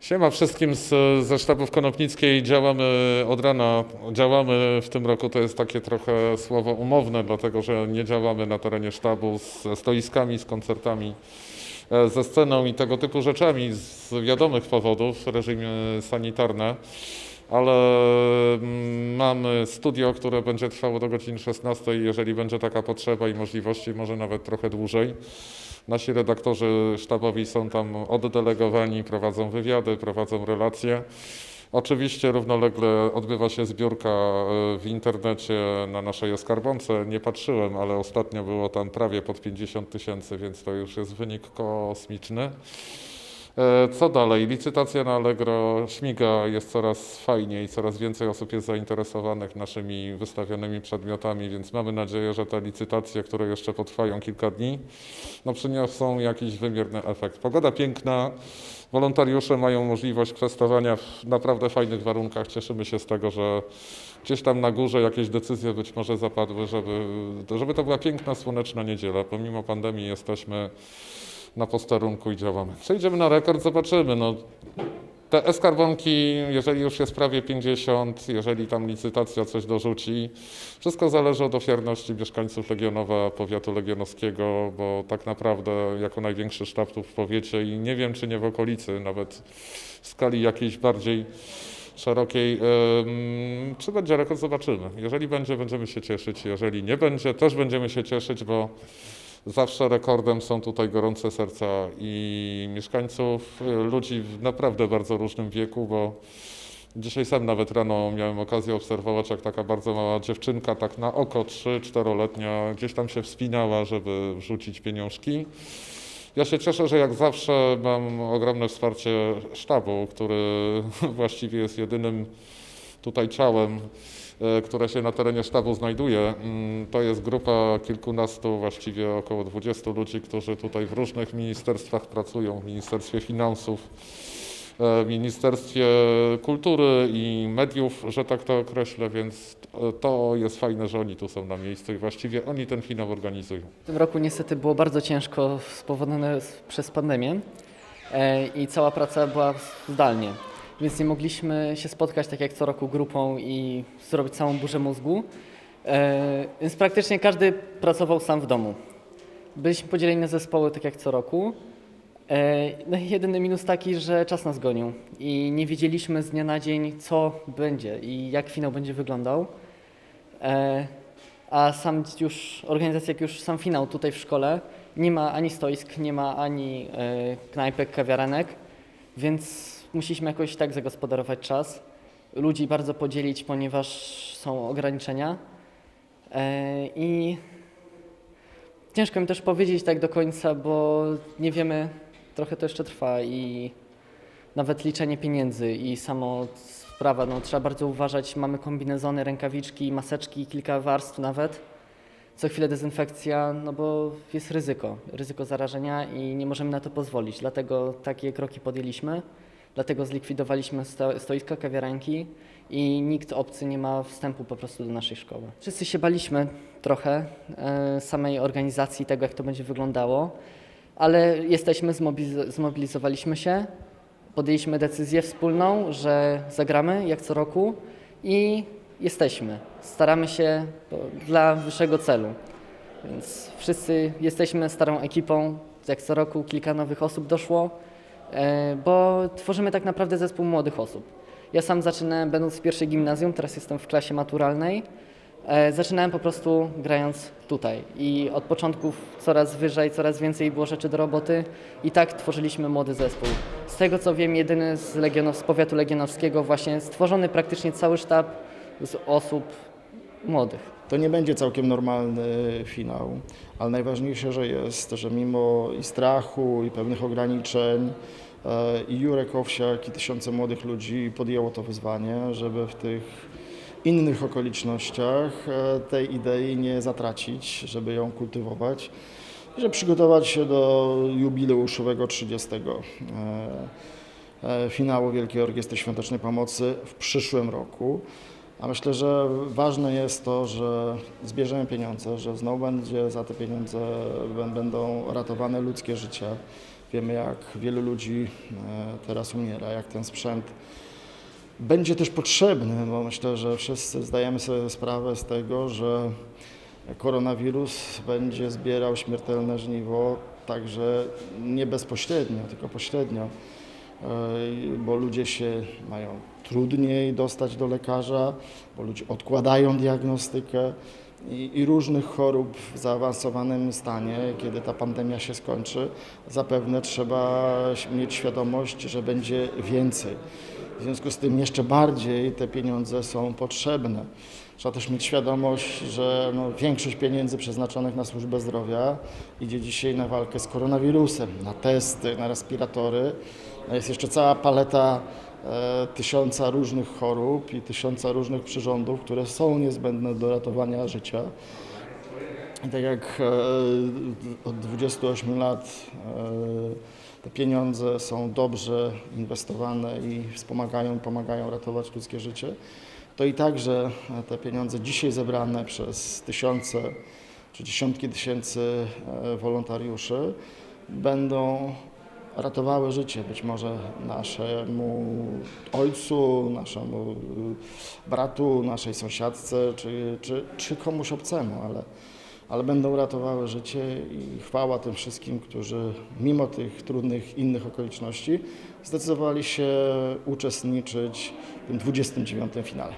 Siema wszystkim z, ze sztabów Konopnickiej. Działamy od rana. Działamy w tym roku, to jest takie trochę słowo umowne, dlatego że nie działamy na terenie sztabu ze stoiskami, z koncertami, e, ze sceną i tego typu rzeczami z wiadomych powodów, reżimy sanitarne. Ale mm, mamy studio, które będzie trwało do godziny 16, jeżeli będzie taka potrzeba i możliwości, może nawet trochę dłużej. Nasi redaktorzy sztabowi są tam oddelegowani, prowadzą wywiady, prowadzą relacje. Oczywiście równolegle odbywa się zbiórka e, w internecie na naszej skarbonce. Nie patrzyłem, ale ostatnio było tam prawie pod 50 tysięcy, więc to już jest wynik kosmiczny. E, Co dalej? Licytacja na Allegro śmiga, jest coraz fajniej, coraz więcej osób jest zainteresowanych naszymi wystawionymi przedmiotami, więc mamy nadzieję, że te licytacje, które jeszcze potrwają kilka dni, no przyniosą jakiś wymierny efekt. Pogoda piękna, wolontariusze mają możliwość kwestowania w naprawdę fajnych warunkach. Cieszymy się z tego, że gdzieś tam na górze jakieś decyzje być może zapadły, żeby, żeby to była piękna, słoneczna niedziela. Pomimo pandemii jesteśmy na posterunku i działamy. Przejdziemy na rekord, zobaczymy. No, te eskarbonki, jeżeli już jest prawie 50, jeżeli tam licytacja coś dorzuci, wszystko zależy od ofiarności mieszkańców Legionowa, powiatu legionowskiego, bo tak naprawdę jako największy sztab tu w powiecie i nie wiem czy nie w okolicy, nawet w skali jakiejś bardziej szerokiej, czy będzie rekord, zobaczymy. Jeżeli będzie, będziemy się cieszyć, jeżeli nie będzie, też będziemy się cieszyć, bo Zawsze rekordem są tutaj gorące serca i mieszkańców, ludzi w naprawdę bardzo różnym wieku, bo dzisiaj sam nawet rano miałem okazję obserwować, jak taka bardzo mała dziewczynka, tak na oko 3-4-letnia, gdzieś tam się wspinała, żeby wrzucić pieniążki. Ja się cieszę, że jak zawsze mam ogromne wsparcie sztabu, który właściwie jest jedynym tutaj ciałem, które się na terenie sztabu znajduje. Mm, To jest grupa kilkunastu, właściwie około 20 ludzi, którzy tutaj w różnych ministerstwach pracują, w Ministerstwie Finansów, e, Ministerstwie Kultury i Mediów, że tak to określę, więc e, to jest fajne, że oni tu są na miejscu i właściwie oni ten finał organizują. W tym roku niestety było bardzo ciężko spowodowane przez pandemię e, i cała praca była zdalnie, więc nie mogliśmy się spotkać tak jak co roku grupą i zrobić całą burzę mózgu, e, więc praktycznie każdy pracował sam w domu. Byliśmy podzieleni na zespoły tak jak co roku. E, No i jedyny minus taki, że czas nas gonił i nie wiedzieliśmy z dnia na dzień co będzie i jak finał będzie wyglądał. E, a sam już organizacja, jak już sam finał tutaj w szkole, nie ma ani stoisk, nie ma ani e, knajpek, kawiarenek, więc musieliśmy jakoś tak zagospodarować czas, ludzi bardzo podzielić, ponieważ są ograniczenia e, i ciężko mi też powiedzieć tak do końca, bo nie wiemy, trochę to jeszcze trwa i nawet liczenie pieniędzy i samo sprawa, no trzeba bardzo uważać, mamy kombinezony, rękawiczki, maseczki, kilka warstw nawet. Co chwilę dezynfekcja, no bo jest ryzyko, ryzyko zarażenia i nie możemy na to pozwolić. Dlatego takie kroki podjęliśmy, dlatego zlikwidowaliśmy sto, stoiska, kawiarenki i nikt obcy nie ma wstępu po prostu do naszej szkoły. Wszyscy się baliśmy trochę e, samej organizacji, tego jak to będzie wyglądało, ale jesteśmy, zmobiliz- zmobilizowaliśmy się, podjęliśmy decyzję wspólną, że zagramy jak co roku i jesteśmy. Staramy się dla wyższego celu. Więc wszyscy jesteśmy starą ekipą. Jak co roku kilka nowych osób doszło, bo tworzymy tak naprawdę zespół młodych osób. Ja sam zaczynałem będąc w pierwszej gimnazjum, teraz jestem w klasie maturalnej. E, Zaczynałem po prostu grając tutaj i od początków coraz wyżej, coraz więcej było rzeczy do roboty i tak tworzyliśmy młody zespół. Z tego co wiem, jedyny z, Legionow, z powiatu legionowskiego właśnie stworzony praktycznie cały sztab z osób młodych. To nie będzie całkiem normalny finał, ale najważniejsze, że jest, że mimo i strachu, i pewnych ograniczeń, e, i Jurek Owsiak, i tysiące młodych ludzi podjęło to wyzwanie, żeby w tych innych okolicznościach e, tej idei nie zatracić, żeby ją kultywować żeby przygotować się do jubileuszowego 30. e, e, finału Wielkiej Orkiestry Świątecznej Pomocy w przyszłym roku. A myślę, że ważne jest to, że zbierzemy pieniądze, że znowu będzie za te pieniądze bę- będą ratowane ludzkie życia, Wiemy, jak wielu ludzi e, teraz umiera, jak ten sprzęt będzie też potrzebny, bo myślę, że wszyscy zdajemy sobie sprawę z tego, że koronawirus będzie zbierał śmiertelne żniwo także nie bezpośrednio, tylko pośrednio, e, bo ludzie się mają trudniej dostać do lekarza, bo ludzie odkładają diagnostykę i, i różnych chorób w zaawansowanym stanie, kiedy ta pandemia się skończy, zapewne trzeba mieć świadomość, że będzie więcej. W związku z tym jeszcze bardziej te pieniądze są potrzebne. Trzeba też mieć świadomość, że no, większość pieniędzy przeznaczonych na służbę zdrowia idzie dzisiaj na walkę z koronawirusem, na testy, na respiratory. Jest jeszcze cała paleta tysiąca różnych chorób i tysiąca różnych przyrządów, które są niezbędne do ratowania życia. I tak jak e, od 28 lat e, te pieniądze są dobrze inwestowane i wspomagają, pomagają ratować ludzkie życie, to i także te pieniądze dzisiaj zebrane przez tysiące czy dziesiątki tysięcy e, wolontariuszy będą ratowały życie być może naszemu ojcu, naszemu y, bratu, naszej sąsiadce czy, czy, czy komuś obcemu, ale, ale będą ratowały życie i chwała tym wszystkim, którzy mimo tych trudnych innych okoliczności zdecydowali się uczestniczyć w tym 29. finale.